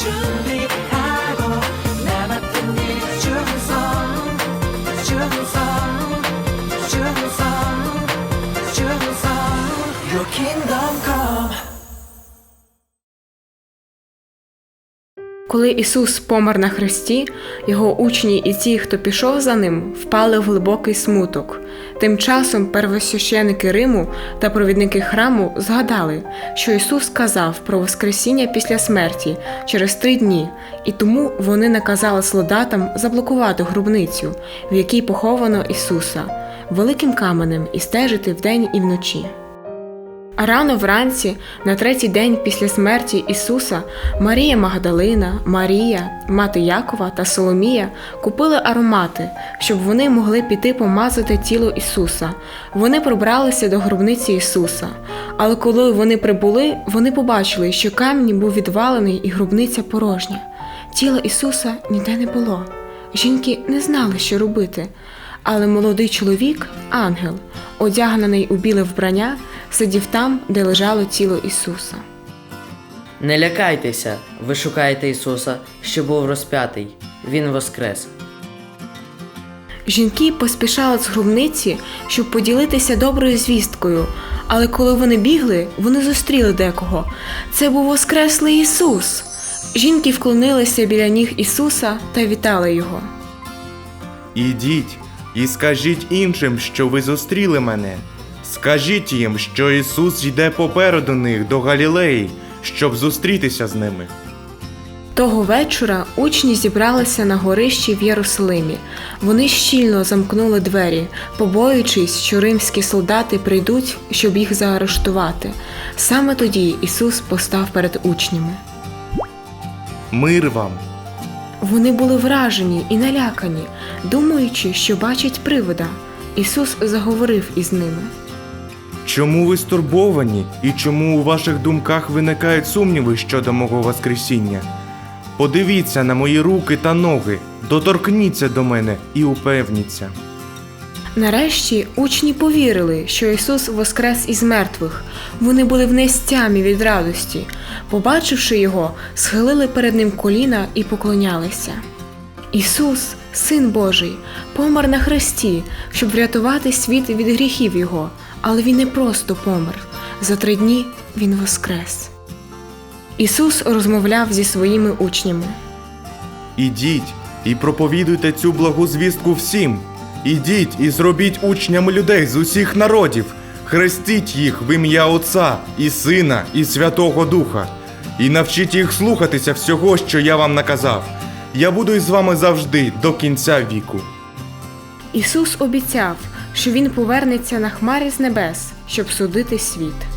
truly Коли Ісус помер на хресті, його учні і ті, хто пішов за ним, впали в глибокий смуток. Тим часом первосвященики Риму та провідники храму згадали, що Ісус сказав про Воскресіння після смерті через три дні, і тому вони наказали солдатам заблокувати гробницю, в якій поховано Ісуса, великим каменем і стежити вдень і вночі. Рано вранці, на третій день після смерті Ісуса, Марія Магдалина, Марія, мати Якова та Соломія купили аромати, щоб вони могли піти помазати тіло Ісуса. Вони пробралися до гробниці Ісуса. Але коли вони прибули, вони побачили, що камінь був відвалений і гробниця порожня. Тіла Ісуса ніде не було. Жінки не знали, що робити. Але молодий чоловік, ангел, одягнений у біле вбрання, сидів там, де лежало тіло Ісуса. Не лякайтеся, ви шукаєте Ісуса, що був розп'ятий. Він воскрес. Жінки поспішали з гробниці, щоб поділитися доброю звісткою, але коли вони бігли, вони зустріли декого. Це був Воскреслий Ісус. Жінки вклонилися біля ніг Ісуса та вітали Його. Ідіть і скажіть іншим, що ви зустріли мене. Скажіть їм, що Ісус йде попереду них до Галілеї, щоб зустрітися з ними. Того вечора учні зібралися на горищі в Єрусалимі. Вони щільно замкнули двері, побоюючись, що римські солдати прийдуть, щоб їх заарештувати. Саме тоді Ісус постав перед учнями. Мир вам! Вони були вражені і налякані, думаючи, що бачать привида. Ісус заговорив із ними. Чому ви стурбовані і чому у ваших думках виникають сумніви щодо мого Воскресіння? Подивіться на мої руки та ноги, доторкніться до мене і упевніться. Нарешті учні повірили, що Ісус воскрес із мертвих. Вони були в нестямі від радості. Побачивши його, схилили перед ним коліна і поклонялися. Ісус, Син Божий, помер на хресті, щоб врятувати світ від гріхів Його, але Він не просто помер. За три дні Він воскрес. Ісус розмовляв зі своїми учнями. Ідіть і проповідуйте цю благу звістку всім. Ідіть і зробіть учнями людей з усіх народів, хрестіть їх в ім'я Отця і Сина, і Святого Духа, і навчіть їх слухатися всього, що я вам наказав. Я буду із вами завжди до кінця віку. Ісус обіцяв, що Він повернеться на хмарі з небес, щоб судити світ.